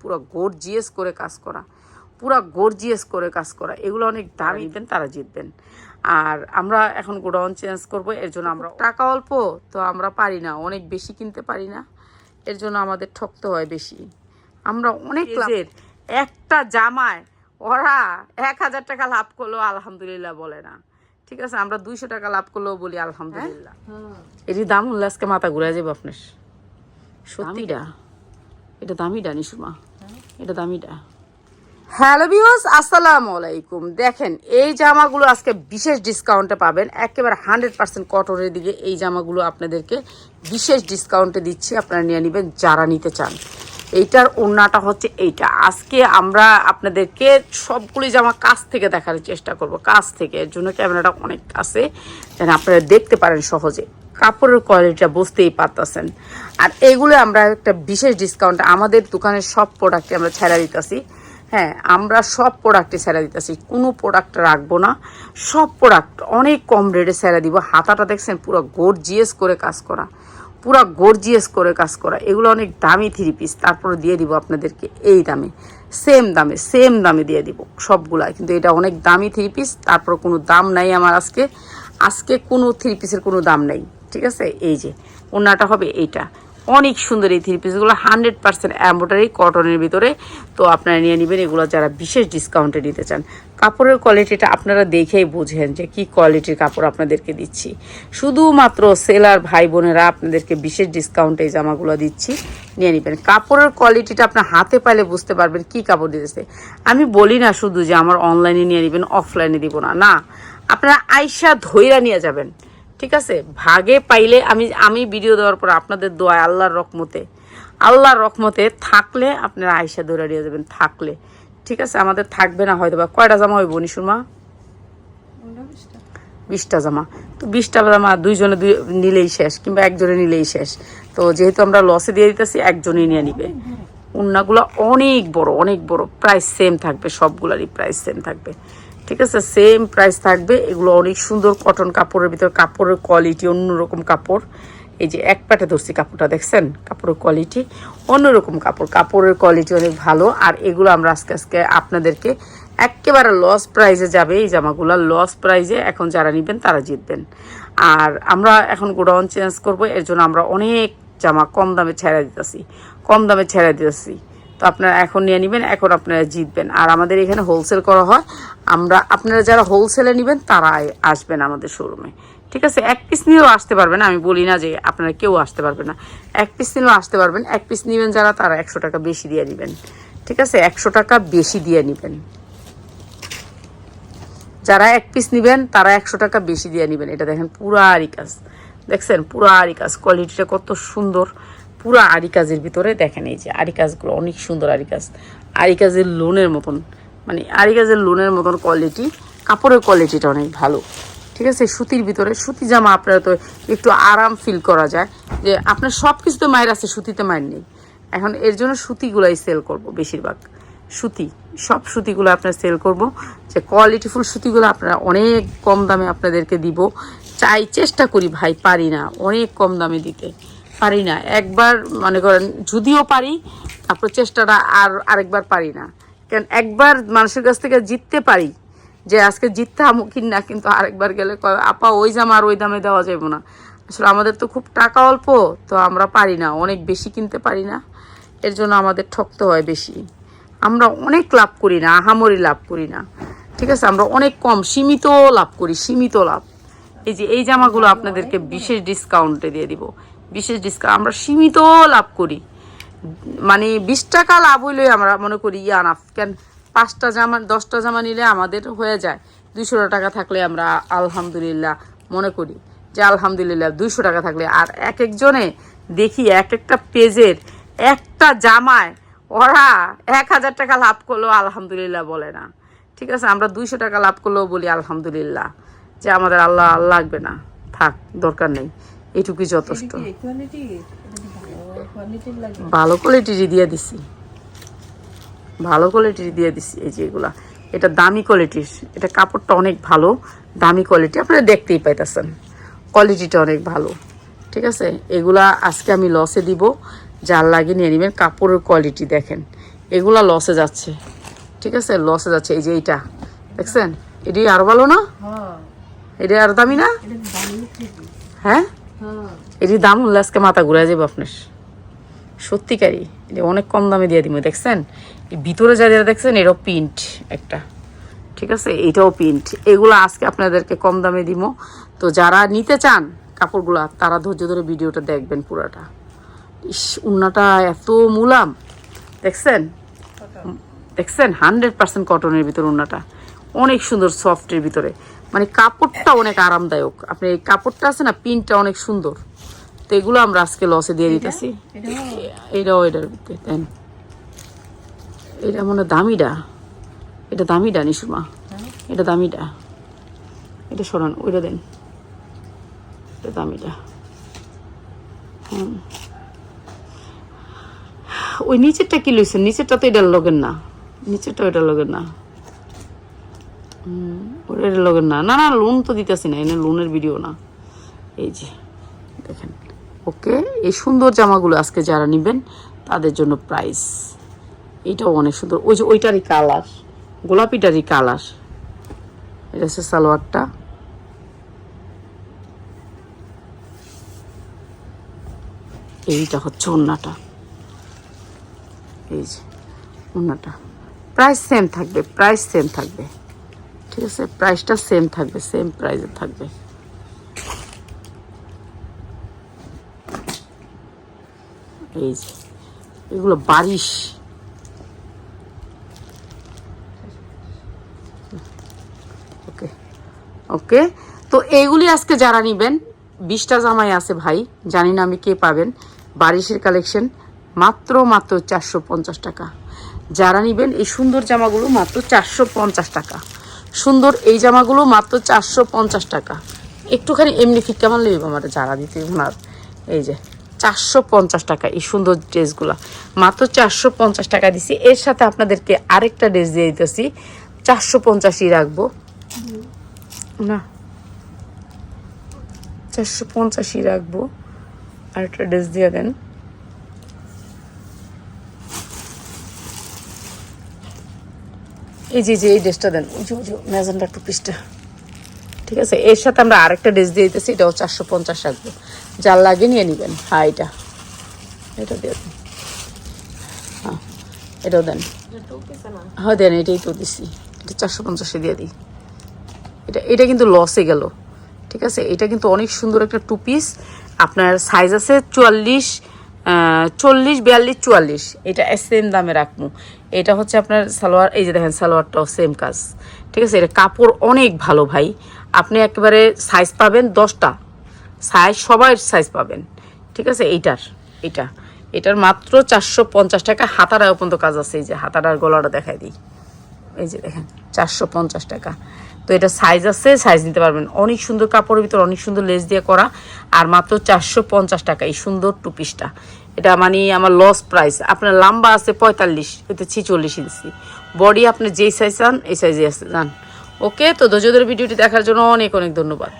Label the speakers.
Speaker 1: পুরো গর্জিয়াস করে কাজ করা। পুরা গর্জিয়াস করে কাজ করা। এগুলো অনেক দামি দেন তারা জিতবেন আর আমরা এখন গোডাউন চেঞ্জ করব এর জন্য আমরা টাকা অল্প তো আমরা পারি না। অনেক বেশি কিনতে পারি না। এর জন্য আমাদের ঠকতে হয় বেশি। আমরা অনেক লাভের একটা জামায় ওরা এক হাজার টাকা লাভ করলেও আলহামদুলিল্লাহ বলে না। ঠিক আছে আমরা দুইশো টাকা লাভ করলেও বলি আলহামদুলিল্লাহ। এটি দাম উল্লাসকে মাথা ঘুরে যাবে আপনার। সত্যিটা? এটা দামিটা নিশুমা? এটা দামিটা হ্যালো বিহস আসসালামু আলাইকুম। দেখেন, এই জামাগুলো আজকে বিশেষ ডিসকাউন্টে পাবেন। একেবারে হান্ড্রেড পার্সেন্ট কটনের দিকে এই জামাগুলো আপনাদেরকে বিশেষ ডিসকাউন্টে দিচ্ছি। আপনারা নিয়ে নেবেন, যারা নিতে চান। এইটার ওড়নাটা হচ্ছে এইটা। আজকে আমরা আপনাদেরকে সবগুলি জামা কাছ থেকে দেখার চেষ্টা করব। কাছ থেকে, এর জন্য ক্যামেরাটা অনেক কাছে। যেন আপনারা দেখতে পারেন সহজে। কাপড়ের কোয়ালিটিটা বুঝতেই পারতেছেন। আর এগুলো আমরা একটা বিশেষ ডিসকাউন্ট আমাদের দোকানের সব প্রোডাক্টে আমরা ছেড়ে দিতেছি। হ্যাঁ আমরা সব প্রোডাক্টে ছেড়ে দিতেছি। কোনো প্রোডাক্ট রাখব না। সব প্রোডাক্ট অনেক কম রেটে ছেড়ে দিব। হাতাটা দেখছেন, পুরো গর্জিয়াস করে কাজ করা। পুরো গর্জিয়াস করে কাজ করা। এগুলো অনেক দামি থ্রি পিস তারপরে দিয়ে দিব আপনাদেরকে এই দামে। সেম দামে সেম দামে দিয়ে দিব সবগুলাই। কিন্তু এটা অনেক দামি থ্রি পিস তারপর কোনো দাম নাই আমার আজকে। আজকে কোনো থ্রি পিসের কোনো দাম নাই। ঠিক আছে? এই যে ওনাটা হবে এইটা। অনেক সুন্দর এই থ্রি পিসগুলো হান্ড্রেড পার্সেন্ট অ্যাম্বোটারি কটনের ভিতরে। তো আপনারা নিয়ে নেবেন, এগুলো যারা বিশেষ ডিসকাউন্টে নিতে চান। কাপড়ের কোয়ালিটিটা আপনারা দেখেই বুঝেন যে কি কোয়ালিটির কাপড় আপনাদেরকে দিচ্ছি। শুধুমাত্র সেলার ভাই বোনেরা আপনাদেরকে বিশেষ ডিসকাউন্টে এই জামাগুলো দিচ্ছি। নিয়ে নেবেন। কাপড়ের কোয়ালিটিটা আপনার হাতে পাইলে বুঝতে পারবেন কি কাপড় দিতেছে। আমি বলি না শুধু যে আমার অনলাইনে নিয়ে নেবেন অফলাইনে দিব না না। আপনারা আইসা ধৈরা নিয়ে যাবেন। ঠিক আছে? ভাগে পাইলে আমি আমি ভিডিও দেওয়ার পর আপনাদের দোয়া আল্লাহর রকমতে আল্লাহর রকমতে থাকলে আপনারা আয়সা নিয়ে যাবেন, থাকলে। ঠিক আছে? আমাদের থাকবে না হয়তো বা কয়টা জামা হইব নিশুরমা? বিশটা জামা। তো বিশটা জামা দুইজনে দুই, নিলেই শেষ, কিংবা একজনে নিলেই শেষ। তো যেহেতু আমরা লসে দিয়ে দিতেছি, একজনই নিয়ে নিবে। উন্নাগুলো অনেক বড় অনেক বড়। প্রাইস সেম থাকবে, সবগুলারই প্রাইস সেম থাকবে। ঠিক আছে সেম প্রাইস থাকবে। এগুলো অনেক সুন্দর কটন কাপড়ের ভিতর, কাপড়ের কোয়ালিটি অন্যরকম কাপড়। এই যে এক প্যাটে ধরছি কাপড়টা, দেখছেন? কাপড়ের কোয়ালিটি অন্যরকম কাপড়। কাপড়ের কোয়ালিটি অনেক ভালো। আর এগুলো আমরা আজকে আজকে আপনাদেরকে একেবারে লস প্রাইজে যাবে। এই জামাগুলো লস প্রাইজে এখন যারা নেবেন, তারা জিতবেন। আর আমরা এখন গোডাউন চেঞ্জ করব। এর জন্য আমরা অনেক জামা কম দামে ছেড়ে দিতেছি। কম দামে ছেড়ে দিতেছি। তো আপনারা এখন নিয়ে নেবেন, এখন আপনারা জিতবেন। আর আমাদের এখানে হোলসেল করা হয়। আমরা, আপনারা যারা হোলসেলে নেবেন তারা আসবেন আমাদের শোরুমে ঠিক আছে? এক পিস নিয়েও আসতে পারবেন আমি বলি না যে আপনারা কেউ আসতে পারবে না। এক পিস নিয়েও আসতে পারবেন, এক পিস নেবেন যারা, তারা একশো টাকা বেশি দিয়ে নেবেন। ঠিক আছে? একশো টাকা বেশি দিয়ে নেবেন। যারা এক পিস নেবেন, তারা একশো টাকা বেশি দিয়ে নেবেন। এটা দেখেন পুরা আরি কাজ। দেখছেন? পুরা আরি কাজ কোয়ালিটিটা কত সুন্দর। পুরা আরি কাজের ভিতরে দেখেন এই যে আরি কাজগুলো অনেক সুন্দর আরি কাজ আরি কাজের লোনের মতন মানে আরি কাজের লোনের মতন কোয়ালিটি কাপড়ের কোয়ালিটিটা অনেক ভালো। ঠিক আছে? সুতির ভিতরে, সুতি জামা আপনার তো একটু আরাম ফিল করা যায়। যে আপনার সব কিছুতে মায়ের আছে, সুতিতে মায়ের নেই। এখন এর জন্য সুতিগুলাই সেল করব বেশিরভাগ। সুতি, সব সুতিগুলো আপনার সেল করব। যে কোয়ালিটিফুল সুতিগুলো আপনারা অনেক কম দামে আপনাদেরকে দিব। চাই, চেষ্টা করি ভাই, পারি না, অনেক কম দামে দিতে। পারি না। একবার মনে করেন যদিও পারি, তারপর চেষ্টাটা আর আরেকবার পারি না। কারণ একবার মানুষের কাছ থেকে জিততে পারি, যে আজকে জিততে আমু না কিন্তু আরেকবার গেলে আপা, ওই জামা আর ওই দামে দেওয়া যাবে না। আসলে আমাদের তো খুব টাকা অল্প, তো আমরা পারি না, অনেক বেশি কিনতে পারি না। এর জন্য আমাদের ঠকতে হয় বেশি। আমরা অনেক লাভ করি না, আহামরি লাভ করি না। ঠিক আছে, আমরা অনেক কম, সীমিত লাভ করি, সীমিত লাভ। এই যে, এই জামাগুলো আপনাদেরকে বিশেষ ডিসকাউন্টে দিয়ে দিব। বিশেষ ডিসকাউন্ট আমরা সীমিত লাভ করি। মানে বিশ টাকা লাভ হইলে আমরা মনে করি ইয়ানাফ কেন পাঁচটা জামা, দশটা জামা নিলে আমাদের হয়ে যায়। দুইশো টাকা থাকলে আমরা আলহামদুলিল্লাহ মনে করি যে আলহামদুলিল্লাহ দুইশো টাকা থাকলে। আর এক একজনে দেখি এক একটা পেজের একটা জামায় ওরা এক হাজার টাকা লাভ করলেও আলহামদুলিল্লাহ বলে না। ঠিক আছে, আমরা দুইশো টাকা লাভ করলেও বলি আলহামদুলিল্লাহ যে আমাদের আল্লাহ লাগবে না। থাক, দরকার নেই। এটুকুই যথেষ্ট। ভালো কোয়ালিটির দিয়ে দিছি। ভালো কোয়ালিটির দিয়ে দিছি এই যে এগুলা। এটা দামি কোয়ালিটির এটা কাপড়টা অনেক ভালো দামি কোয়ালিটি আপনারা দেখতেই পাইতেছেন। কোয়ালিটিটা অনেক ভালো। ঠিক আছে? এগুলা আজকে আমি লসে দিব। যার লাগে নিয়ে নেবেন। কাপড়ের কোয়ালিটি দেখেন। এগুলা লসে যাচ্ছে। ঠিক আছে? লসে যাচ্ছে। এই যে এইটা। দেখছেন? এটি আরও ভালো না?
Speaker 2: হ্যাঁ।
Speaker 1: এটা আরও দামি না? হ্যাঁ?
Speaker 2: হ্যাঁ।
Speaker 1: এটির দাম হলে আজকে মাথা ঘুরে যাবে আপনার। সত্যিকারই এটা অনেক কম দামে দিয়ে দিব দেখছেন? এই ভিতরে যা যেটা দেখছেন এটাও প্রিন্ট একটা। ঠিক আছে? এটাও প্রিন্ট এগুলো আজকে আপনাদেরকে কম দামে দিব তো যারা নিতে চান কাপড়গুলো তারা ধৈর্য ধরে ভিডিওটা দেখবেন পুরাটা। ইস উন্নাটা এত মুলাম। দেখছেন? দেখছেন? হান্ড্রেড পার্সেন্ট কটনের ভিতরে উন্নাটা। অনেক সুন্দর সফটের ভিতরে। মানে কাপড়টা অনেক আরামদায়ক। আপনি এই কাপড়টা আছে না পিনটা অনেক সুন্দর। তো এগুলো আমরা আজকে লসে দিয়ে দিতেছি। এটাও? এটার ভিতরে দেন। এটা মনে হয় দামিটা এটা দামিটা নিশুমা। এটা দামিটা এটা সরান ওইটা দেন। এটা দামিটা হুম ওই নিচেরটা কি লইছেন? নিচেরটা তো এটার লগের না। নিচেরটা ওইটার লগের না। ওটার লগের না। না না লোন তো দিতেছি না, এনে লোনের ভিডিও না। এই যে, দেখেন। ওকে, এই সুন্দর জামাগুলো আজকে যারা নেবেন, তাদের জন্য প্রাইস এইটাও অনেক সুন্দর। ওই যে ওইটারই কালার গোলাপিটারই কালার এটা হচ্ছে সালোয়ারটা। এইটা হচ্ছে ওন্নাটা। এই যে, ওন্নাটা। প্রাইস সেম থাকবে প্রাইস সেম থাকবে। ঠিক আছে প্রাইসটা সেম থাকবে সেম প্রাইসে থাকবে। এই যে, এগুলো বারিশ। ওকে ওকে, তো এইগুলি আজকে যারা নিবেন, বিশটা জামাই আছে ভাই, জানি না আমি কে পাবেন, বারিশের কালেকশন মাত্র মাত্র চারশো পঞ্চাশ টাকা। যারা নিবেন, এই সুন্দর জামাগুলো মাত্র চারশো পঞ্চাশ টাকা। সুন্দর এই জামাগুলো মাত্র চারশো পঞ্চাশ টাকা। একটুখানি এমনি ফিট কেমন লাগবে আমার? যারা দিতে ওনার, এই যে, চারশো পঞ্চাশ টাকা এই সুন্দর ড্রেসগুলো। মাত্র চারশো পঞ্চাশ টাকা দিছি। এর সাথে আপনাদেরকে আরেকটা ড্রেস দিয়ে দিতেছি। চারশো পঞ্চাশই রাখব। না, চারশো পঞ্চাশই রাখব। আরেকটা ড্রেস দিয়ে দেন। এই যে যে এই ড্রেসটা দেন। ওই যে ম্যাজেন্ডা টু পিসটা ঠিক আছে? এর সাথে আমরা আরেকটা ড্রেস দিয়ে দিতেছি এটাও চারশো পঞ্চাশ রাখব। যার লাগে নিয়ে নেবেন। হ্যাঁ এটা। এটা দিয়ে দেন। হ্যাঁ এটাও দেন। হ্যাঁ দেন এটাই তো দিছি এটা চারশো পঞ্চাশে দিয়ে দিই। এটা এটা কিন্তু লসে গেল। ঠিক আছে? এটা কিন্তু অনেক সুন্দর একটা টু পিস আপনার সাইজ আছে চুয়াল্লিশ চল্লিশ, বিয়াল্লিশ, চুয়াল্লিশ। এটা সেম দামে রাখব। এটা হচ্ছে আপনার সালোয়ার, এই যে দেখেন সালোয়ারটাও সেম কাজ। ঠিক আছে? এটা কাপড় অনেক ভালো ভাই। আপনি একেবারে সাইজ পাবেন দশটা। সাইজ সবার সাইজ পাবেন। ঠিক আছে? এইটার, এটা। এটার মাত্র চারশো পঞ্চাশ টাকা। হাতারা পর্যন্ত কাজ আছে। এই যে হাতাটার গলাটা দেখাই দিই। এই যে দেখেন, চারশো পঞ্চাশ টাকা। তো এটা সাইজ আছে সাইজ নিতে পারবেন। অনেক সুন্দর কাপড়ের ভিতর অনেক সুন্দর লেস দিয়ে করা, আর মাত্র চারশো পঞ্চাশ টাকা এই সুন্দর টু। পিসটা এটা মানে আমার লস প্রাইস আপনার লম্বা আছে পঁয়তাল্লিশ, এতে ছিচল্লিশ ইঞ্চি। বডি আপনি যেই সাইজ চান, এই সাইজে আছে, যান। ওকে তো ধৈর্য ভিডিওটি দেখার জন্য অনেক অনেক ধন্যবাদ।